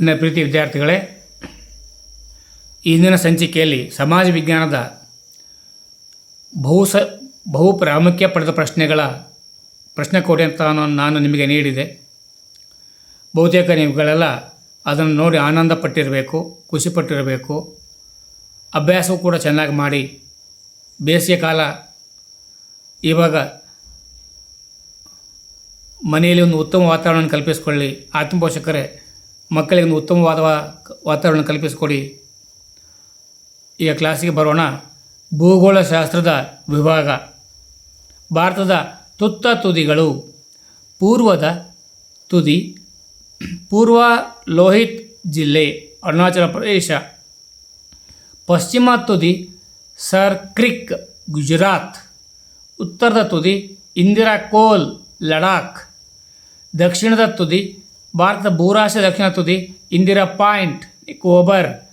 ನನ್ನ ಪ್ರೀತಿ ವಿದ್ಯಾರ್ಥಿಗಳೇ, ಇಂದಿನ ಸಂಚಿಕೆಯಲ್ಲಿ ಸಮಾಜ ವಿಜ್ಞಾನದ ಬಹು ಸ ಬಹು ಪ್ರಾಮುಖ್ಯ ಪಡೆದ ಪ್ರಶ್ನೆಗಳ ಪ್ರಶ್ನೆ ಕೊಡಿ ಅಂತ ನಾನು- ನಿಮಗೆ ನೀಡಿದೆ. ಬಹುತೇಕ ನೀವುಗಳೆಲ್ಲ ಅದನ್ನು ನೋಡಿ ಆನಂದ ಪಟ್ಟಿರಬೇಕು ಖುಷಿಪಟ್ಟಿರಬೇಕು ಅಭ್ಯಾಸವೂ ಕೂಡ ಚೆನ್ನಾಗಿ ಮಾಡಿ, ಬೇಸಿಗೆ ಕಾಲ ಇವಾಗ ಮನೆಯಲ್ಲಿ ಒಂದು ಉತ್ತಮ ವಾತಾವರಣ ಕಲ್ಪಿಸಿಕೊಳ್ಳಿ. ಆತ್ಮ ಪೋಷಕರೇ ಮಕ್ಕಳಿಗೆ ಒಂದು ಉತ್ತಮವಾದ ವಾತಾವರಣ ಕಲ್ಪಿಸಿಕೊಡಿ. ಈಗ ಕ್ಲಾಸಿಗೆ ಬರೋಣ. ಭೂಗೋಳಶಾಸ್ತ್ರದ ವಿಭಾಗ. ಭಾರತದ ತುತ್ತ ತುದಿಗಳು. ಪೂರ್ವದ ತುದಿ. ಪೂರ್ವ ಲೋಹಿತ್ ಜಿಲ್ಲೆ, ಅರುಣಾಚಲ ಪ್ರದೇಶ. ಪಶ್ಚಿಮ ತುದಿ ಸರ್ಕ್ರಿಕ್ ಗುಜರಾತ್. ಉತ್ತರದ ತುದಿ, ಇಂದಿರಾ ಕೋಲ್, ಲಡಾಖ್. ದಕ್ಷಿಣದ ತುದಿ ಭಾರತದ ಭೂರಾಶಿ ದಕ್ಷಿಣ ತುದಿ, ಇಂದಿರಾ ಪಾಯಿಂಟ್, ನಿಕೋಬರ್.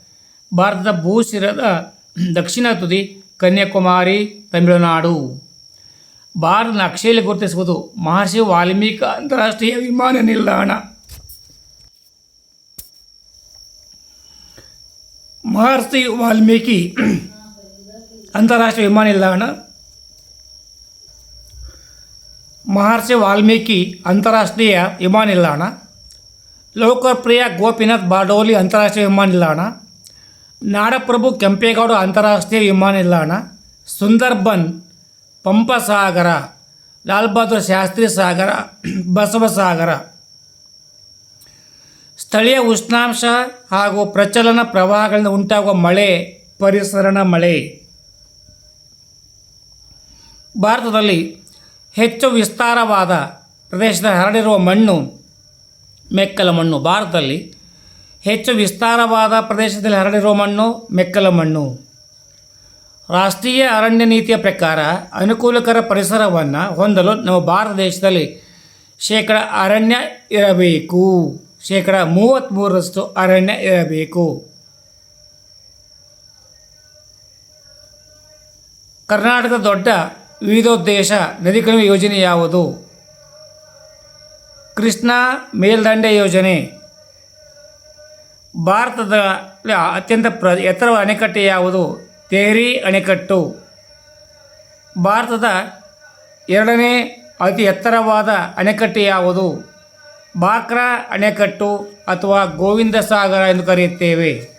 ಭಾರತದ ಭೂಶಿರದ ದಕ್ಷಿಣ ತುದಿ, ಕನ್ಯಾಕುಮಾರಿ, ತಮಿಳುನಾಡು. ಭಾರತ ನಕ್ಷೆಯಲ್ಲಿ ಗುರುತಿಸುವುದು ಮಹರ್ಷಿ ವಾಲ್ಮೀಕಿ ಅಂತಾರಾಷ್ಟ್ರೀಯ ವಿಮಾನ ನಿಲ್ದಾಣ. ಮಹರ್ಷಿ ವಾಲ್ಮೀಕಿ ಅಂತಾರಾಷ್ಟ್ರೀಯ ವಿಮಾನ ನಿಲ್ದಾಣ. ಮಹರ್ಷಿ ವಾಲ್ಮೀಕಿ ಅಂತಾರಾಷ್ಟ್ರೀಯ ವಿಮಾನ ನಿಲ್ದಾಣ. ಲೋಕಪ್ರಿಯ ಗೋಪಿನಾಥ್ ಬಾರ್ಡೋಲಿ ಅಂತಾರಾಷ್ಟ್ರೀಯ ವಿಮಾನ ನಿಲ್ದಾಣ, ನಾಡಪ್ರಭು ಕೆಂಪೇಗೌಡ ಅಂತಾರಾಷ್ಟ್ರೀಯ ವಿಮಾನ ನಿಲ್ದಾಣ, ಸುಂದರ್ಬನ್, ಪಂಪಸಾಗರ, ಲಾಲ್ ಬಹದ್ದೂರ್ ಶಾಸ್ತ್ರಿ ಸಾಗರ ಬಸವಸಾಗರ ಸ್ಥಳೀಯ ಉಷ್ಣಾಂಶ ಹಾಗೂ ಪ್ರಚಲನ ಪ್ರವಾಹಗಳಿಂದ ಉಂಟಾಗುವ ಮಳೆ, ಪರಿಸರಣ ಮಳೆ. ಭಾರತದಲ್ಲಿ ಹೆಚ್ಚು ವಿಸ್ತಾರವಾದ ಪ್ರದೇಶದ ಹರಡಿರುವ ಮಣ್ಣು ಮೆಕ್ಕಲ ಮಣ್ಣು ಭಾರತದಲ್ಲಿ ಹೆಚ್ಚು ವಿಸ್ತಾರವಾದ ಪ್ರದೇಶದಲ್ಲಿ ಹರಡಿರುವ ಮಣ್ಣು ಮೆಕ್ಕಲ ಮಣ್ಣು ರಾಷ್ಟ್ರೀಯ ಅರಣ್ಯ ನೀತಿಯ ಪ್ರಕಾರ ಅನುಕೂಲಕರ ಪರಿಸರವನ್ನು ಹೊಂದಲು ನಮ್ಮ ಭಾರತ ದೇಶದಲ್ಲಿ ಶೇಕಡ ಅರಣ್ಯ ಇರಬೇಕು. ಶೇಕಡ ಮೂವತ್ತ್ಮೂರರಷ್ಟು ಅರಣ್ಯ ಇರಬೇಕು. ಕರ್ನಾಟಕದ ದೊಡ್ಡ ವಿವಿಧೋದ್ದೇಶ ನದಿ ಕಣಿವೆ ಯೋಜನೆ ಯಾವುದು? ಕೃಷ್ಣ ಮೇಲ್ದಂಡೆ ಯೋಜನೆ. ಭಾರತದ ಅತ್ಯಂತ ಪ್ರ, ಎತ್ತರವಾದ ಅಣೆಕಟ್ಟೆ ಯಾವುದು? ತೇರಿ ಅಣೆಕಟ್ಟು. ಭಾರತದ ಎರಡನೇ ಅತಿ ಎತ್ತರವಾದ ಅಣೆಕಟ್ಟೆ ಯಾವುದು? ಬಾಕ್ರಾ ಅಣೆಕಟ್ಟು ಅಥವಾ ಗೋವಿಂದ ಸಾಗರ ಎಂದು ಕರೆಯುತ್ತೇವೆ.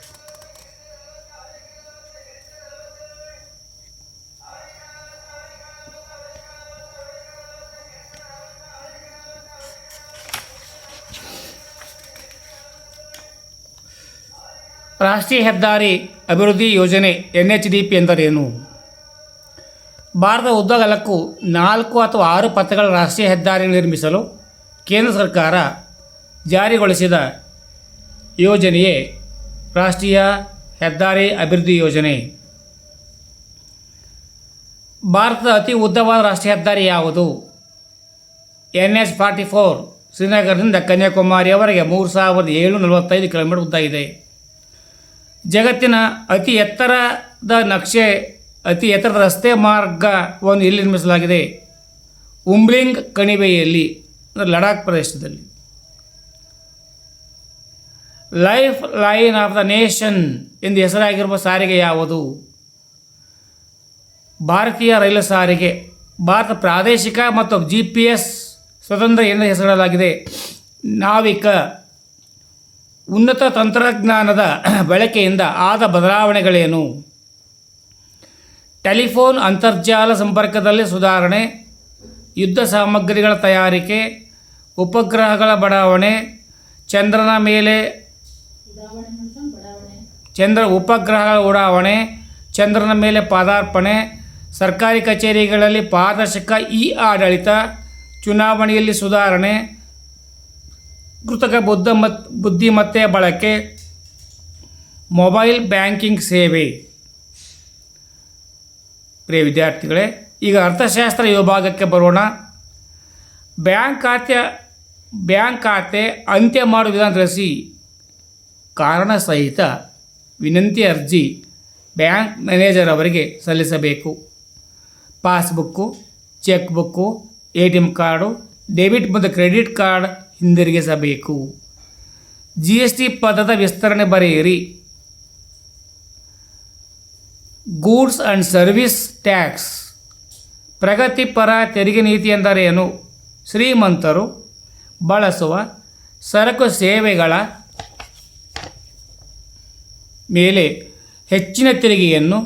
ರಾಷ್ಟ್ರೀಯ ಹೆದ್ದಾರಿ ಅಭಿವೃದ್ಧಿ ಯೋಜನೆ ಎನ್ ಎಚ್ ಡಿ ಪಿ ಎಂದರೇನು? ಭಾರತ ಉದ್ದಗಲಕ್ಕೂ ನಾಲ್ಕು ಅಥವಾ ಆರು ಪಥಗಳ ರಾಷ್ಟ್ರೀಯ ಹೆದ್ದಾರಿ ನಿರ್ಮಿಸಲು ಕೇಂದ್ರ ಸರ್ಕಾರ ಜಾರಿಗೊಳಿಸಿದ ಯೋಜನೆಯೇ ರಾಷ್ಟ್ರೀಯ ಹೆದ್ದಾರಿ ಅಭಿವೃದ್ಧಿ ಯೋಜನೆ. ಭಾರತದ ಅತಿ ಉದ್ದವಾದ ರಾಷ್ಟ್ರೀಯ ಹೆದ್ದಾರಿ ಯಾವುದು? ಎನ್ ಎಚ್ ಫಾರ್ಟಿ ಫೋರ್ ಶ್ರೀನಗರದಿಂದ ಕನ್ಯಾಕುಮಾರಿಯವರೆಗೆ ಮೂರು ಸಾವಿರದ ಏಳು ನಲವತ್ತೈದು ಕಿಲೋಮೀಟರ್ ಉದ್ದ ಇದೆ. ಜಗತ್ತಿನ ಅತಿ ಎತ್ತರದ ನಕ್ಷೆ, ಅತಿ ಎತ್ತರದ ರಸ್ತೆ ಮಾರ್ಗವನ್ನು ಎಲ್ಲಿ ನಿರ್ಮಿಸಲಾಗಿದೆ? ಉಂಬ್ಲಿಂಗ್ ಕಣಿವೆಯಲ್ಲಿ, ಅಂದರೆ ಲಡಾಖ್ ಪ್ರದೇಶದಲ್ಲಿ. Life line of the nation ಎಂದು ಹೆಸರಾಗಿರುವ ಸಾರಿಗೆ ಯಾವುದು? ಭಾರತೀಯ ರೈಲು ಸಾರಿಗೆ, ಭಾರತ ಪ್ರಾದೇಶಿಕ ಮತ್ತು ಜಿ ಪಿ ಎಸ್ ಸ್ವತಂತ್ರ ಎಂದು ಹೆಸರಿಡಲಾಗಿದೆ. ನಾವಿಕ ಉನ್ನತ ತಂತ್ರಜ್ಞಾನದ ಬಳಕೆಯಿಂದ ಆದ ಬದಲಾವಣೆಗಳೇನು? ಟೆಲಿಫೋನ್ ಅಂತರ್ಜಾಲ ಸಂಪರ್ಕದಲ್ಲಿ ಸುಧಾರಣೆ, ಯುದ್ಧ ಸಾಮಗ್ರಿಗಳ ತಯಾರಿಕೆ, ಉಪಗ್ರಹಗಳ ಬಡಾವಣೆ, ಚಂದ್ರನ ಮೇಲೆ ಚಂದ್ರ ಉಪಗ್ರಹಗಳ ಉಡಾವಣೆ, ಚಂದ್ರನ ಮೇಲೆ ಪಾದಾರ್ಪಣೆ, ಸರ್ಕಾರಿ ಕಚೇರಿಗಳಲ್ಲಿ ಪಾರದರ್ಶಕ ಇ ಆಡಳಿತ, ಚುನಾವಣೆಯಲ್ಲಿ ಸುಧಾರಣೆ ಕೃತಕ ಬುದ್ಧ ಮತ್ ಬುದ್ಧಿಮತ್ತೆಯ ಬಳಕೆ, ಮೊಬೈಲ್ ಬ್ಯಾಂಕಿಂಗ್ ಸೇವೆ. ಪ್ರಿಯ ವಿದ್ಯಾರ್ಥಿಗಳೇ, ಈಗ ಅರ್ಥಶಾಸ್ತ್ರ ವಿಭಾಗಕ್ಕೆ ಬರೋಣ. ಬ್ಯಾಂಕ್ ಖಾತೆ ಬ್ಯಾಂಕ್ ಖಾತೆ ಅಂತ್ಯ ಮಾಡುವ ವಿಧಾನ ತಿಳಿಸಿ. ಕಾರಣ ಸಹಿತ ವಿನಂತಿ ಅರ್ಜಿ ಬ್ಯಾಂಕ್ ಮ್ಯಾನೇಜರ್ ಅವರಿಗೆ ಸಲ್ಲಿಸಬೇಕು. Passbook cheque book A T M card, debit ಮತ್ತು ಕ್ರೆಡಿಟ್ ಕಾರ್ಡ್ ಹಿಂದಿರುಗಿಸಬೇಕು. ಜಿ ಎಸ್ ಟಿ ಪದದ ವಿಸ್ತರಣೆ ಬರೆಯಿರಿ. ಗೂಡ್ಸ್ ಆ್ಯಂಡ್ ಸರ್ವಿಸ್ ಟ್ಯಾಕ್ಸ್ ಪ್ರಗತಿಪರ ತೆರಿಗೆ ನೀತಿ ಎಂದರೇನು ಶ್ರೀಮಂತರು ಬಳಸುವ ಸರಕು ಸೇವೆಗಳ ಮೇಲೆ ಹೆಚ್ಚಿನ ತೆರಿಗೆಯನ್ನು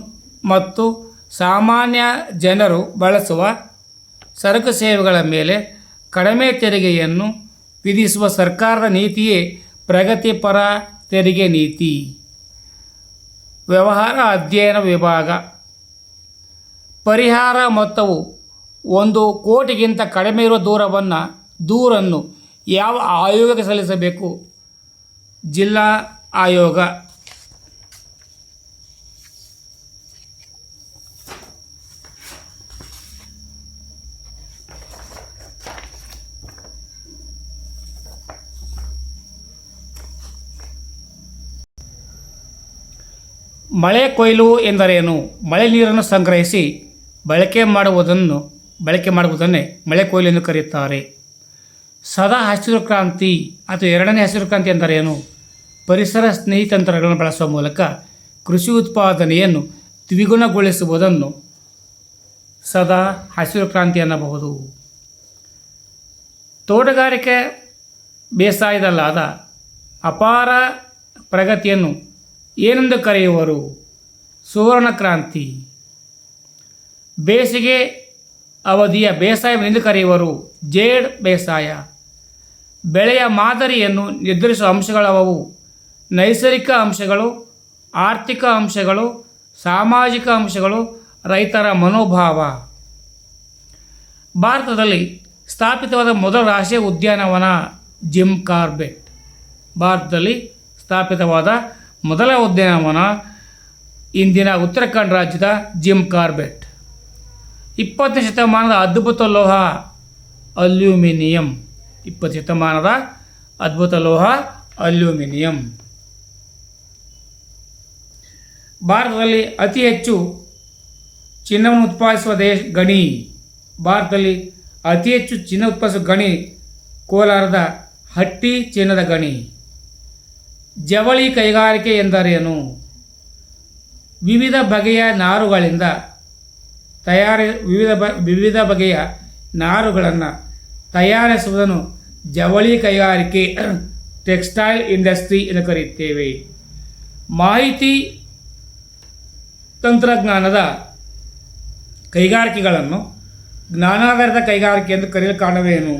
ಮತ್ತು ಸಾಮಾನ್ಯ ಜನರು ಬಳಸುವ ಸರಕು ಸೇವೆಗಳ ಮೇಲೆ ಕಡಿಮೆ ತೆರಿಗೆಯನ್ನು ವಿಧಿಸುವ ಸರ್ಕಾರದ ನೀತಿಯೇ ಪ್ರಗತಿಪರ ತೆರಿಗೆ ನೀತಿ. ವ್ಯವಹಾರ ಅಧ್ಯಯನ ವಿಭಾಗ. ಪರಿಹಾರ ಮೊತ್ತವು ಒಂದು ಕೋಟಿಗಿಂತ ಕಡಿಮೆ ಇರುವ ದೂರವನ್ನು ದೂರನ್ನು ಯಾವ ಆಯೋಗಕ್ಕೆ ಸಲ್ಲಿಸಬೇಕು? ಜಿಲ್ಲಾ ಆಯೋಗ. ಮಳೆ ಕೊಯ್ಲು ಎಂದರೇನು? ಮಳೆ ನೀರನ್ನು ಸಂಗ್ರಹಿಸಿ ಬಳಕೆ ಮಾಡುವುದನ್ನು, ಬಳಕೆ ಮಾಡುವುದನ್ನೇ ಮಳೆ ಕೊಯ್ಲು ಎಂದು ಕರೆಯುತ್ತಾರೆ. ಸದಾ ಹಸಿರು ಕ್ರಾಂತಿ ಅಥವಾ ಎರಡನೇ ಹಸಿರು ಕ್ರಾಂತಿ ಎಂದರೇನು? ಪರಿಸರ ಸ್ನೇಹಿ ತಂತ್ರಗಳನ್ನು ಬಳಸುವ ಮೂಲಕ ಕೃಷಿ ಉತ್ಪಾದನೆಯನ್ನು ದ್ವಿಗುಣಗೊಳಿಸುವುದನ್ನು ಸದಾ ಹಸಿರು ಕ್ರಾಂತಿ ಎನ್ನಬಹುದು ತೋಟಗಾರಿಕೆ ಬೇಸಾಯದಲ್ಲಾದ ಅಪಾರ ಪ್ರಗತಿಯನ್ನು ಏನೆಂದು ಕರೆಯುವರು? ಸುವರ್ಣ ಕ್ರಾಂತಿ. ಬೇಸಿಗೆ ಅವಧಿಯ ಬೇಸಾಯವೆಂದು ಕರೆಯುವರು? ಜೇಡ್ ಬೇಸಾಯ. ಬೆಳೆಯ ಮಾದರಿಯನ್ನು ನಿರ್ಧರಿಸುವ ಅಂಶಗಳವು ನೈಸರ್ಗಿಕ ಅಂಶಗಳು, ಆರ್ಥಿಕ ಅಂಶಗಳು, ಸಾಮಾಜಿಕ ಅಂಶಗಳು, ರೈತರ ಮನೋಭಾವ. ಭಾರತದಲ್ಲಿ ಸ್ಥಾಪಿತವಾದ ಮೊದಲ ರಾಷ್ಟ್ರೀಯ ಉದ್ಯಾನವನ ಜಿಮ್ ಕಾರ್ಬೆಟ್. ಭಾರತದಲ್ಲಿ ಸ್ಥಾಪಿತವಾದ ಮೊದಲ ಉದ್ಯಾನವನ ಇಂದಿನ ಉತ್ತರಾಖಂಡ್ ರಾಜ್ಯದ ಜಿಮ್ ಕಾರ್ಬೆಟ್. ಇಪ್ಪತ್ತನೇ ಶತಮಾನದ ಅದ್ಭುತ ಲೋಹ, ಅಲ್ಯೂಮಿನಿಯಂ. ಇಪ್ಪತ್ತು ಶತಮಾನದ ಅದ್ಭುತ ಲೋಹ, ಅಲ್ಯೂಮಿನಿಯಂ. ಭಾರತದಲ್ಲಿ ಅತಿ ಹೆಚ್ಚು ಚಿನ್ನವನ್ನು ಉತ್ಪಾದಿಸುವ ದೇಶ ಗಣಿ. ಭಾರತದಲ್ಲಿ ಅತಿ ಹೆಚ್ಚು ಚಿನ್ನ ಉತ್ಪಾದಿಸುವ ಗಣಿ ಕೋಲಾರದ ಹಟ್ಟಿ ಚಿನ್ನದ ಗಣಿ. ಜವಳಿ ಕೈಗಾರಿಕೆ ಎಂದರೇನು? ವಿವಿಧ ಬಗೆಯ ನಾರುಗಳಿಂದ ತಯಾರಿ, ವಿವಿಧ ಬ, ವಿವಿಧ ಬಗೆಯ ನಾರುಗಳನ್ನು ತಯಾರಿಸುವುದನ್ನು ಜವಳಿ ಕೈಗಾರಿಕೆ ಟೆಕ್ಸ್ಟೈಲ್ ಇಂಡಸ್ಟ್ರಿ ಎಂದು ಕರೆಯುತ್ತೇವೆ. ಮಾಹಿತಿ ತಂತ್ರಜ್ಞಾನದ ಕೈಗಾರಿಕೆಗಳನ್ನು ಜ್ಞಾನಾಧಾರಿತ ಕೈಗಾರಿಕೆ ಎಂದು ಕರೆಯಲು ಕಾರಣವೇನು?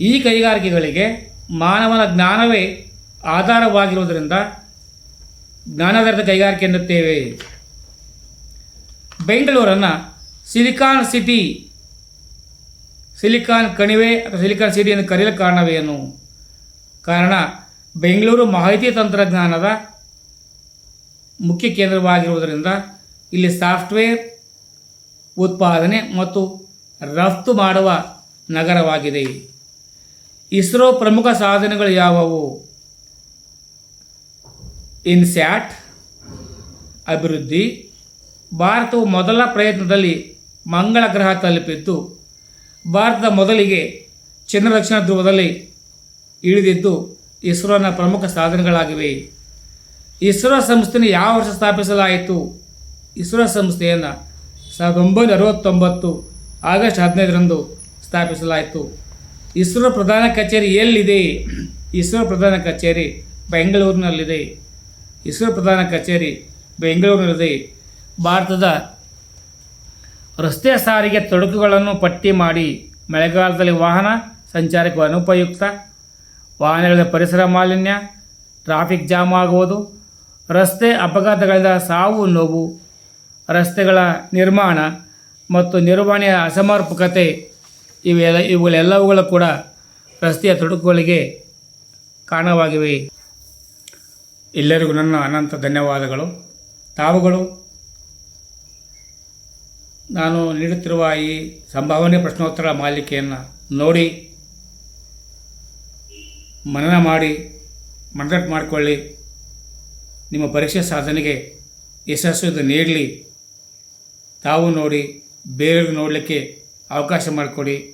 ಈ ಕೈಗಾರಿಕೆಗಳಿಗೆ ಮಾನವನ ಜ್ಞಾನವೇ ಆಧಾರವಾಗಿರುವುದರಿಂದ ಜ್ಞಾನಾಧಾರಿತ ಕೈಗಾರಿಕೆ ಎನ್ನುತ್ತೇವೆ. ಬೆಂಗಳೂರನ್ನು ಸಿಲಿಕಾನ್ ಸಿಟಿ, ಸಿಲಿಕಾನ್ ಕಣಿವೆ ಅಥವಾ ಸಿಲಿಕಾನ್ ಸಿಟಿ ಎಂದು ಕರೆಯಲು ಕಾರಣವೇನು? ಕಾರಣ, ಬೆಂಗಳೂರು ಮಾಹಿತಿ ತಂತ್ರಜ್ಞಾನದ ಮುಖ್ಯ ಕೇಂದ್ರವಾಗಿರುವುದರಿಂದ ಇಲ್ಲಿ ಸಾಫ್ಟ್ವೇರ್ ಉತ್ಪಾದನೆ ಮತ್ತು ರಫ್ತು ಮಾಡುವ ನಗರವಾಗಿದೆ. ಇಸ್ರೋ ಪ್ರಮುಖ ಸಾಧನೆಗಳು ಯಾವುವು? ಇನ್ಸ್ಯಾಟ್, ಅಭಿವೃದ್ಧಿ, ಭಾರತವು ಮೊದಲ ಪ್ರಯತ್ನದಲ್ಲಿ ಮಂಗಳ ಗ್ರಹ ತಲುಪಿದ್ದು, ಭಾರತದ ಮೊದಲಿಗೆ ಚಂದ್ರ ಧ್ರುವದಲ್ಲಿ ಇಳಿದಿದ್ದು ಇಸ್ರೋನ ಪ್ರಮುಖ ಸಾಧನೆಗಳಾಗಿವೆ. ಇಸ್ರೋ ಸಂಸ್ಥೆಯನ್ನು ಯಾವ ವರ್ಷ ಸ್ಥಾಪಿಸಲಾಯಿತು? ಇಸ್ರೋ ಸಂಸ್ಥೆಯನ್ನು ಸಾವಿರದ ಒಂಬೈನೂರ ಅರವತ್ತೊಂಬತ್ತು ಆಗಸ್ಟ್ ಹದಿನೈದರಂದು ಸ್ಥಾಪಿಸಲಾಯಿತು. ಇಸ್ರೋ ಪ್ರಧಾನ ಕಚೇರಿ ಎಲ್ಲಿದೆ? ಇಸ್ರೋ ಪ್ರಧಾನ ಕಚೇರಿ ಬೆಂಗಳೂರಿನಲ್ಲಿದೆ. ಇಸ್ರೋ ಪ್ರಧಾನ ಕಚೇರಿ ಬೆಂಗಳೂರಿನಲ್ಲಿದೆ. ಭಾರತದ ರಸ್ತೆ ಸಾರಿಗೆ ತೊಡಕುಗಳನ್ನು ಪಟ್ಟಿ ಮಾಡಿ ಮಳೆಗಾಲದಲ್ಲಿ ವಾಹನ ಸಂಚಾರಕ್ಕೆ ಅನುಪಯುಕ್ತ, ವಾಹನಗಳ ಪರಿಸರ ಮಾಲಿನ್ಯ ಟ್ರಾಫಿಕ್ ಜಾಮ್ ಆಗುವುದು, ರಸ್ತೆ ಅಪಘಾತಗಳಿಂದ ಸಾವು ನೋವು, ರಸ್ತೆಗಳ ನಿರ್ಮಾಣ ಮತ್ತು ನಿರ್ವಹಣೆಯ ಅಸಮರ್ಪಕತೆ ಇವೆಲ್ಲ, ಇವುಗಳೆಲ್ಲವುಗಳು ಕೂಡ ರಸ್ತೆಯ ತೊಡಕುಗಳಿಗೆ ಕಾರಣವಾಗಿವೆ. ಎಲ್ಲರಿಗೂ ನನ್ನ ಅನಂತ ಧನ್ಯವಾದಗಳು. ತಾವುಗಳು, ನಾನು ನೀಡುತ್ತಿರುವ ಈ ಸಂಭಾವನೆ ಪ್ರಶ್ನೋತ್ತರ ಮಾಲಿಕೆಯನ್ನು ನೋಡಿ, ಮನನ ಮಾಡಿ, ಮನದಟ್ಟು ಮಾಡಿಕೊಳ್ಳಿ. ನಿಮ್ಮ ಪರೀಕ್ಷೆ ಸಾಧನೆಗೆ ಯಶಸ್ಸು ಇದು ನೀಡಲಿ. ತಾವು ನೋಡಿ, ಬೇರೆಯವ್ರಿಗೆ ನೋಡಲಿಕ್ಕೆ ಅವಕಾಶ ಮಾಡಿಕೊಡಿ.